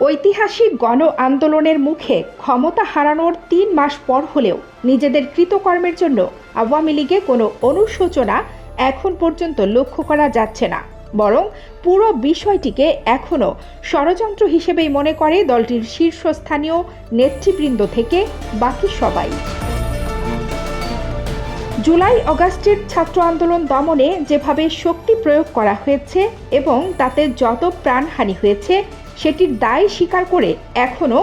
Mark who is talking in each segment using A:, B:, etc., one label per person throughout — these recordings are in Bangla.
A: ঐতিহাসিক গণ আন্দোলনের মুখে ক্ষমতা হারানোর তিন মাস পর হলেও নিজেদের কৃতকর্মের জন্য আওয়ামী লীগে কোনো অনুশোচনা এখন পর্যন্ত লক্ষ্য করা যাচ্ছে না। বরং পুরো বিষয়টিকে এখনও ষড়যন্ত্র হিসেবেই মনে করে দলটির শীর্ষস্থানীয় নেতৃবৃন্দ থেকে বাকি সবাই। জুলাই অগাস্টের ছাত্র আন্দোলন দমনে যেভাবে শক্তি প্রয়োগ করা হয়েছে এবং তাতে যত প্রাণহানি হয়েছে সেটির দায় স্বীকার করে এখনও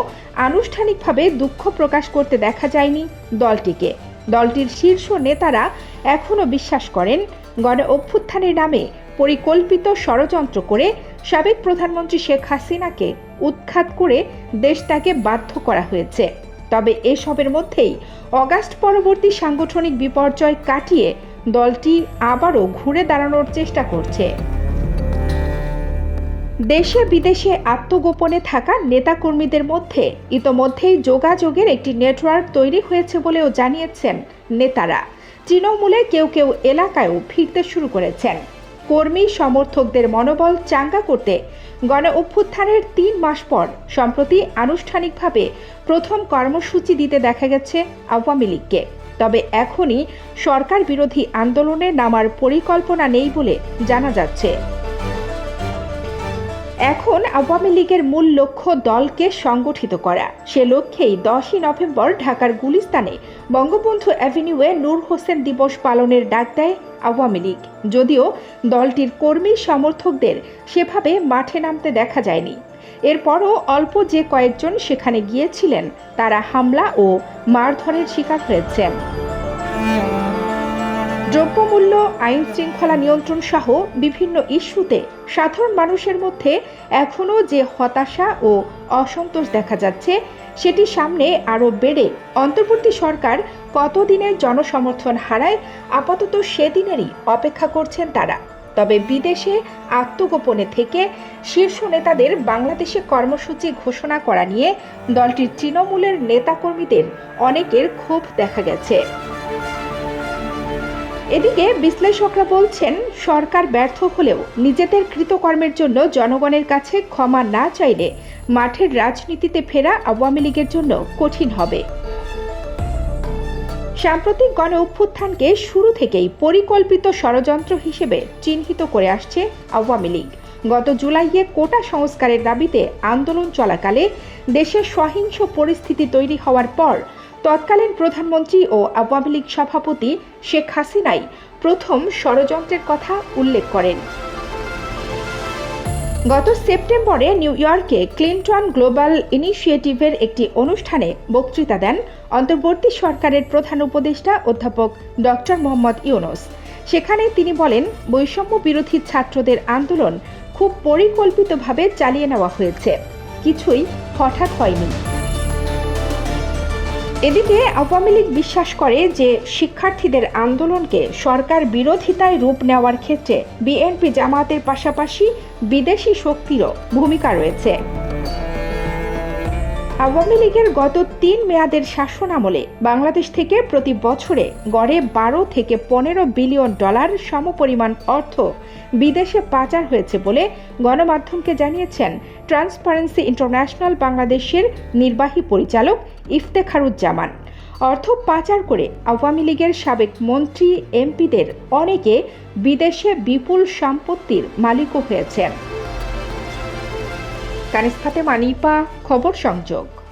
A: আনুষ্ঠানিকভাবে দুঃখ প্রকাশ করতে দেখা যায়নি দলটিকে। দলটির শীর্ষ নেতারা এখনও বিশ্বাস করেন, গণ অভ্যুত্থানের নামে পরিকল্পিত ষড়যন্ত্র করে সাবেক প্রধানমন্ত্রী শেখ হাসিনাকে উৎখাত করে দেশ তাকে বাধ্য করা হয়েছে। তবে এসবের মধ্যেই অগাস্ট পরবর্তী সাংগঠনিক বিপর্যয় কাটিয়ে দলটি আবারও ঘুরে দাঁড়ানোর চেষ্টা করছে। দেশে বিদেশে আত্মগোপনে থাকা নেতাকর্মীদের মধ্যে ইতোমধ্যেই যোগাযোগের একটি নেটওয়ার্ক তৈরি হয়েছে বলেও জানিয়েছেন নেতারা। তৃণমূলে কেউ কেউ এলাকায়ও ফিরতে শুরু করেছেন। কর্মী সমর্থকদের মনোবল চাঙ্গা করতে গণ অভ্যুত্থানের তিন মাস পর সম্প্রতি আনুষ্ঠানিকভাবে প্রথম কর্মসূচি দিতে দেখা গেছে আওয়ামী লীগকে। তবে এখনই সরকার বিরোধী আন্দোলনে নামার পরিকল্পনা নেই বলে জানা যাচ্ছে। এখন আওয়ামী লীগের মূল লক্ষ্য দলকে সংগঠিত করা। সে লক্ষ্যেই দশই নভেম্বর ঢাকার গুলিস্তানে বঙ্গবন্ধু অ্যাভিনিউয়ে নূর হোসেন দিবস পালনের ডাক দেয় আওয়ামী লীগ। যদিও দলটির কর্মী সমর্থকদের সেভাবে মাঠে নামতে দেখা যায়নি। এরপরও অল্প যে কয়েকজন সেখানে গিয়েছিলেন, তারা হামলা ও মারধরের শিকার হয়েছেন। দ্রব্যমূল্য আইন শৃঙ্খলা নিয়ন্ত্রণ সহ বিভিন্ন ইস্যুতে সাধারণ মানুষের মধ্যে এখনও যে হতাশা ও অসন্তোষ দেখা যাচ্ছে, সেটি সামনে আরও বেড়ে। অন্তর্বর্তী সরকার কতদিনের জনসমর্থন হারায়, আপাতত সেদিনেরই অপেক্ষা করছেন তারা। তবে বিদেশে আত্মগোপনে থেকে শীর্ষ নেতাদের বাংলাদেশে কর্মসূচি ঘোষণা করা নিয়ে দলটির তৃণমূলের নেতাকর্মীদের অনেকের ক্ষোভ দেখা গেছে। এদিকে বিশ্লেষকরা বলছেন, সরকার ব্যর্থ হলেও নিজেদের কৃতকর্মের জন্য জনগণের কাছে ক্ষমা না চাইলে মাঠের রাজনীতিতে ফেরা আওয়ামী লীগের জন্য কঠিন হবে। সাম্প্রতিক গণ অভ্যুত্থানকে শুরু থেকেই পরিকল্পিত ষড়যন্ত্র হিসেবে চিহ্নিত করে আসছে আওয়ামী লীগ। গত জুলাইয়ে কোটা সংস্কারের দাবিতে আন্দোলন চলাকালে দেশে সহিংস পরিস্থিতি তৈরি হওয়ার পর তৎকালীন প্রধানমন্ত্রী ও আওয়ামী লীগ সভাপতি শেখ হাসিনাই প্রথম ষড়যন্ত্রের কথা উল্লেখ করেন। গত সেপ্টেম্বরে নিউ ইয়র্কে ক্লিন্টন গ্লোবাল ইনিশিয়েটিভের একটি অনুষ্ঠানে বক্তৃতা দেন অন্তর্বর্তী সরকারের প্রধান উপদেষ্টা অধ্যাপক ডক্টর মোহাম্মদ ইউনুস। সেখানে তিনি বলেন, বৈষম্য বিরোধী ছাত্রদের আন্দোলন খুব পরিকল্পিতভাবে চালিয়ে নেওয়া হয়েছে। কিছুই হঠাৎ হয়নি। এদিকে আওয়ামী লীগ বিশ্বাস করে যে শিক্ষার্থীদের আন্দোলনকে সরকার বিরোধিতায় রূপ নেওয়ার ক্ষেত্রে বিএনপি জামাতের পাশাপাশি বিদেশি শক্তিরও ভূমিকা রয়েছে। আওয়ামী লীগের গত তিন মেয়াদের শাসন আমলে বাংলাদেশ থেকে প্রতি বছরে গড়ে বারো থেকে পনেরো বিলিয়ন ডলার সমপরিমাণ অর্থ বিদেশে পাচার হয়েছে বলে গণমাধ্যমকে জানিয়েছেন ট্রান্সপারেন্সি ইন্টারন্যাশনাল বাংলাদেশের নির্বাহী পরিচালক ইফতেখারুজ্জামান। অর্থ পাচার করে আওয়ামী লীগের সাবেক মন্ত্রী, এমপিদের অনেকে বিদেশে বিপুল সম্পত্তির মালিকও হয়েছেন। কানিস ফাতেমা নিপা খবর সংযোগ।